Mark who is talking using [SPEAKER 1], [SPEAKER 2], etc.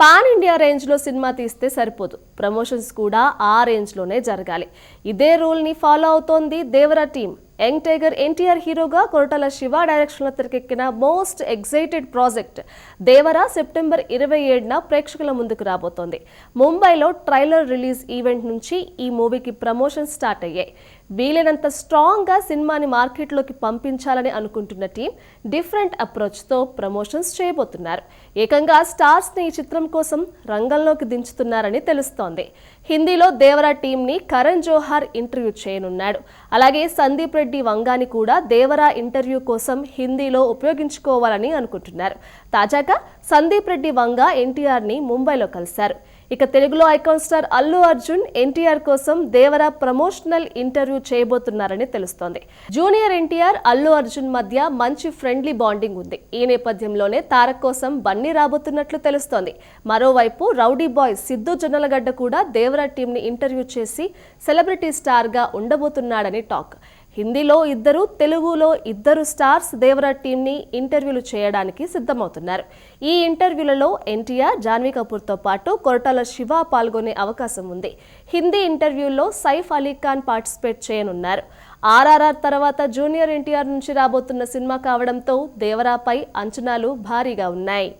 [SPEAKER 1] Pan India రేంజ్లో cinema తీస్తే సరిపోదు. ప్రమోషన్స్ కూడా ఆ రేంజ్లోనే జరగాలి. ఇదే రూల్ని ఫాలో అవుతోంది Devara team young tiger NTR హీరోగా కొరటాల శివ డైరెక్షన్లో తెరకెక్కిన most excited project Devara September ఇరవై ఏడున ప్రేక్షకుల ముందుకు రాబోతోంది. ముంబైలో ట్రైలర్ రిలీజ్ ఈవెంట్ నుంచి ఈ మూవీకి ప్రమోషన్ స్టార్ట్ అయ్యాయి. వీలైనంత స్ట్రాంగ్గా సినిమాని మార్కెట్లోకి పంపించాలని అనుకుంటున్న టీం డిఫరెంట్ అప్రోచ్తో ప్రమోషన్స్ చేయబోతున్నారు. ఏకంగా స్టార్స్ని ఈ చిత్రం కోసం రంగంలోకి దించుతున్నారని తెలుస్తోంది. హిందీలో దేవరా టీంని కరణ్ జోహార్ ఇంటర్వ్యూ చేయనున్నాడు. అలాగే సందీప్ రెడ్డి వంగాని కూడా దేవరా ఇంటర్వ్యూ కోసం హిందీలో ఉపయోగించుకోవాలని అనుకుంటున్నారు. తాజాగా సందీప్ రెడ్డి వంగ ఎన్టీఆర్ని ముంబైలో కలిశారు. ఇక తెలుగులో ఐకాన్ స్టార్ అల్లు అర్జున్ ఎన్టీఆర్ కోసం దేవరా ప్రమోషనల్ ఇంటర్వ్యూ చేయబోతున్నారని తెలుస్తోంది. జూనియర్ ఎన్టీఆర్ అల్లు అర్జున్ మధ్య మంచి ఫ్రెండ్లీ బాండింగ్ ఉంది. ఈ నేపథ్యంలోనే తారక్ కోసం బన్నీ రాబోతున్నట్లు తెలుస్తోంది. మరోవైపు రౌడీ బాయ్ సిద్ధు జొన్నలగడ్డ కూడా దేవరా టీంని ఇంటర్వ్యూ చేసి సెలబ్రిటీ స్టార్గా ఉండబోతున్నాడని టాక్. హిందీలో ఇద్దరు తెలుగులో ఇద్దరు స్టార్స్ దేవరా టీంని ఇంటర్వ్యూలు చేయడానికి సిద్ధమవుతున్నారు. ఈ ఇంటర్వ్యూలలో ఎన్టీఆర్ జాన్వీ కపూర్తో పాటు కొరటాల శివ పాల్గొనే అవకాశం ఉంది. హిందీ ఇంటర్వ్యూల్లో సైఫ్ అలీ ఖాన్ పార్టిసిపేట్ చేయనున్నారు. ఆర్ఆర్ఆర్ తర్వాత జూనియర్ ఎన్టీఆర్ నుంచి రాబోతున్న సినిమా కావడంతో దేవరాపై అంచనాలు భారీగా ఉన్నాయి.